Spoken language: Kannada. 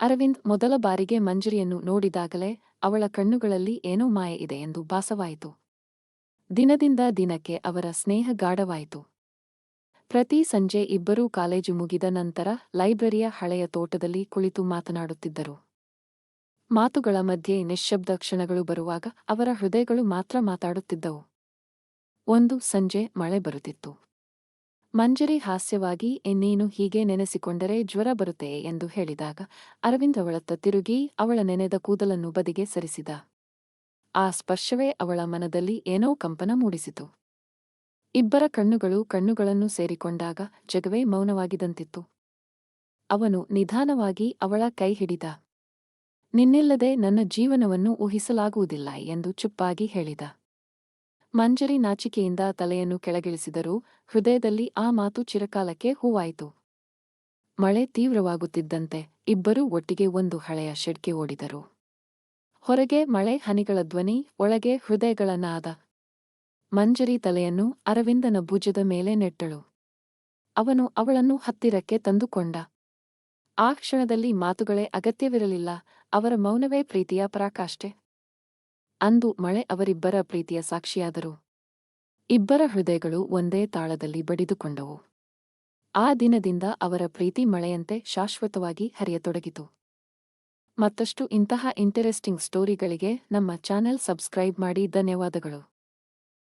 ಅರವಿಂದ್ ಮೊದಲ ಬಾರಿಗೆ ಮಂಜರಿಯನ್ನು ನೋಡಿದಾಗಲೇ ಅವಳ ಕಣ್ಣುಗಳಲ್ಲಿ ಏನೋ ಮಾಯ ಇದೆ ಎಂದು ಭಾಸವಾಯಿತು. ದಿನದಿಂದ ದಿನಕ್ಕೆ ಅವರ ಸ್ನೇಹ ಗಾಢವಾಯಿತು. ಪ್ರತಿ ಸಂಜೆ ಇಬ್ಬರೂ ಕಾಲೇಜು ಮುಗಿದ ನಂತರ ಲೈಬ್ರರಿಯ ಹಳೆಯ ತೋಟದಲ್ಲಿ ಕುಳಿತು ಮಾತನಾಡುತ್ತಿದ್ದರು. ಮಾತುಗಳ ಮಧ್ಯೆ ನಿಶ್ಶಬ್ದ ಕ್ಷಣಗಳು ಬರುವಾಗ ಅವರ ಹೃದಯಗಳು ಮಾತ್ರ ಮಾತಾಡುತ್ತಿದ್ದವು. ಒಂದು ಸಂಜೆ ಮಳೆ ಬರುತ್ತಿತ್ತು. ಮಂಜರಿ ಹಾಸ್ಯವಾಗಿ ಇನ್ನೇನು ಹೀಗೆ ನೆನೆಸಿಕೊಂಡರೆ ಜ್ವರ ಬರುತ್ತೆ ಎಂದು ಹೇಳಿದಾಗ, ಅರವಿಂದ್ ಅವಳತ್ತ ತಿರುಗಿ ಅವಳ ನೆನೆದ ಕೂದಲನ್ನು ಬದಿಗೆ ಸರಿಸಿದ. ಆ ಸ್ಪರ್ಶವೇ ಅವಳ ಮನದಲ್ಲಿ ಏನೋ ಕಂಪನ ಮೂಡಿಸಿತು. ಇಬ್ಬರ ಕಣ್ಣುಗಳು ಕಣ್ಣುಗಳನ್ನು ಸೇರಿಕೊಂಡಾಗ ಜಗವೇ ಮೌನವಾಗಿದಂತಿತ್ತು. ಅವನು ನಿಧಾನವಾಗಿ ಅವಳ ಕೈ ಹಿಡಿದ. ನಿನ್ನಿಲ್ಲದೆ ನನ್ನ ಜೀವನವನ್ನು ಊಹಿಸಲಾಗುವುದಿಲ್ಲ ಎಂದು ಚುಪ್ಪಾಗಿ ಹೇಳಿದ. ಮಂಜರಿ ನಾಚಿಕೆಯಿಂದ ತಲೆಯನ್ನು ಕೆಳಗಿಳಿಸಿದರೂ ಹೃದಯದಲ್ಲಿ ಆ ಮಾತು ಚಿರಕಾಲಕ್ಕೆ ಹೂವಾಯಿತು. ಮಳೆ ತೀವ್ರವಾಗುತ್ತಿದ್ದಂತೆ ಇಬ್ಬರೂ ಒಟ್ಟಿಗೆ ಒಂದು ಹಳೆಯ ಶೆಡ್ಗೆ ಓಡಿದರು. ಹೊರಗೆ ಮಳೆ ಹನಿಗಳ ಧ್ವನಿ, ಒಳಗೆ ಹೃದಯಗಳ ನಾದ ಮಂಜರಿ ತಲೆಯನ್ನು ಅರವಿಂದನ ಭುಜದ ಮೇಲೆ ನೆಟ್ಟಳು. ಅವನು ಅವಳನ್ನು ಹತ್ತಿರಕ್ಕೆ ತಂದುಕೊಂಡ. ಆ ಕ್ಷಣದಲ್ಲಿ ಮಾತುಗಳೇ ಅಗತ್ಯವಿರಲಿಲ್ಲ, ಅವರ ಮೌನವೇ ಪ್ರೀತಿಯ ಪರಾಕಾಷ್ಠೆ. ಅಂದು ಮಳೆ ಅವರಿಬ್ಬರ ಪ್ರೀತಿಯ ಸಾಕ್ಷಿಯಾದರು. ಇಬ್ಬರ ಹೃದಯಗಳು ಒಂದೇ ತಾಳದಲ್ಲಿ ಬಡಿದುಕೊಂಡವು. ಆ ದಿನದಿಂದ ಅವರ ಪ್ರೀತಿ ಮಳೆಯಂತೆ ಶಾಶ್ವತವಾಗಿ ಹರಿಯತೊಡಗಿತು. ಮತ್ತಷ್ಟು ಇಂತಹ ಇಂಟರೆಸ್ಟಿಂಗ್ ಸ್ಟೋರಿಗಳಿಗೆ ನಮ್ಮ ಚಾನೆಲ್ ಸಬ್ಸ್ಕ್ರೈಬ್ ಮಾಡಿ ಧನ್ಯವಾದಗಳು.